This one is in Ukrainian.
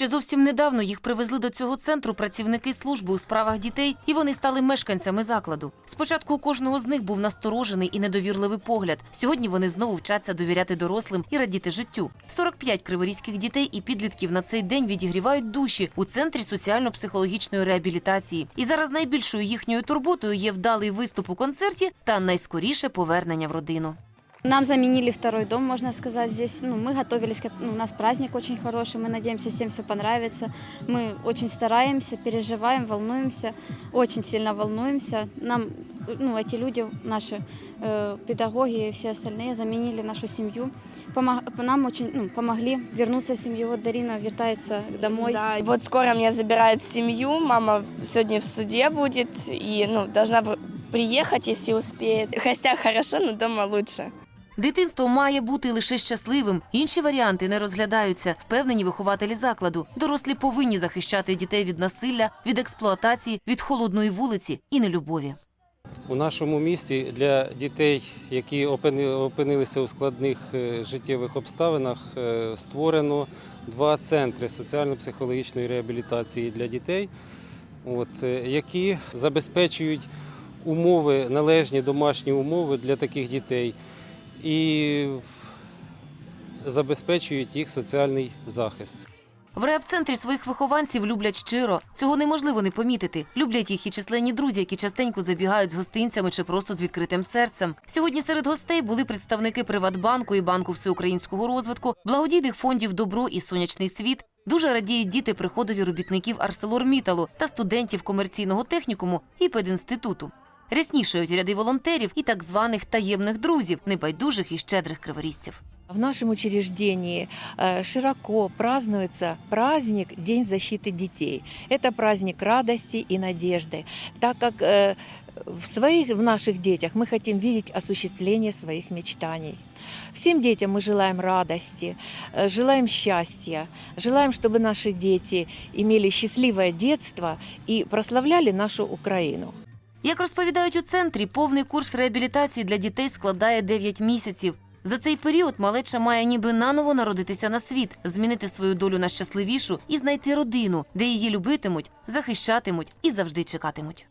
Ще зовсім недавно їх привезли до цього центру працівники служби у справах дітей, і вони стали мешканцями закладу. Спочатку у кожного з них був насторожений і недовірливий погляд. Сьогодні вони знову вчаться довіряти дорослим і радіти життю. 45 криворізьких дітей і підлітків на цей день відігрівають душі у центрі соціально-психологічної реабілітації. І зараз найбільшою їхньою турботою є вдалий виступ у концерті та найскоріше повернення в родину. Нам заменили второй дом, можно сказать. Здесь ну, мы готовились, к- ну, у нас праздник очень хороший, мы надеемся, всем все понравится. Мы очень стараемся, переживаем, волнуемся, очень сильно волнуемся. Нам, ну, эти люди, наши э, педагоги и все остальные заменили нашу семью. Помо- нам очень ну, помогли вернуться в семью. Вот Дарина вертается домой. Да, и вот скоро меня забирают в семью, мама сегодня в суде будет и ну, должна в- приехать, если успеет. В гостях хорошо, но дома лучше. Дитинство має бути лише щасливим. Інші варіанти не розглядаються, впевнені вихователі закладу. Дорослі повинні захищати дітей від насилля, від експлуатації, від холодної вулиці і нелюбові. У нашому місті для дітей, які опинилися у складних е, життєвих обставинах, е, створено два центри соціально-психологічної реабілітації для дітей, е, які забезпечують умови, належні домашні умови для таких дітей і забезпечують їх соціальний захист. В реп-центрі своїх вихованців люблять щиро. Цього неможливо не помітити. Люблять їх і численні друзі, які частенько забігають з гостинцями чи просто з відкритим серцем. Сьогодні серед гостей були представники Приватбанку і Банку всеукраїнського розвитку, благодійних фондів Добро і Сонячний світ. Дуже радіють діти приходові робітників Арселорміталу та студентів комерційного технікуму і пединституту. Ряснішають ряди волонтерів і так званих таємних друзів, небайдужих і щедрих криворізців. В нашем учреждении э, широко празднуется праздник День защиты детей. Это праздник радости и надежды, так как э, в своих, в наших детях мы хотим видеть осуществление своих мечтаний. Всем детям мы желаем радости, э, желаем счастья, желаем, чтобы наши дети имели счастливое детство и прославляли нашу Украину. Як розповідають у центрі, повний курс реабілітації для дітей складає 9 місяців. За цей період малеча має ніби наново народитися на світ, змінити свою долю на щасливішу і знайти родину, де її любитимуть, захищатимуть і завжди чекатимуть.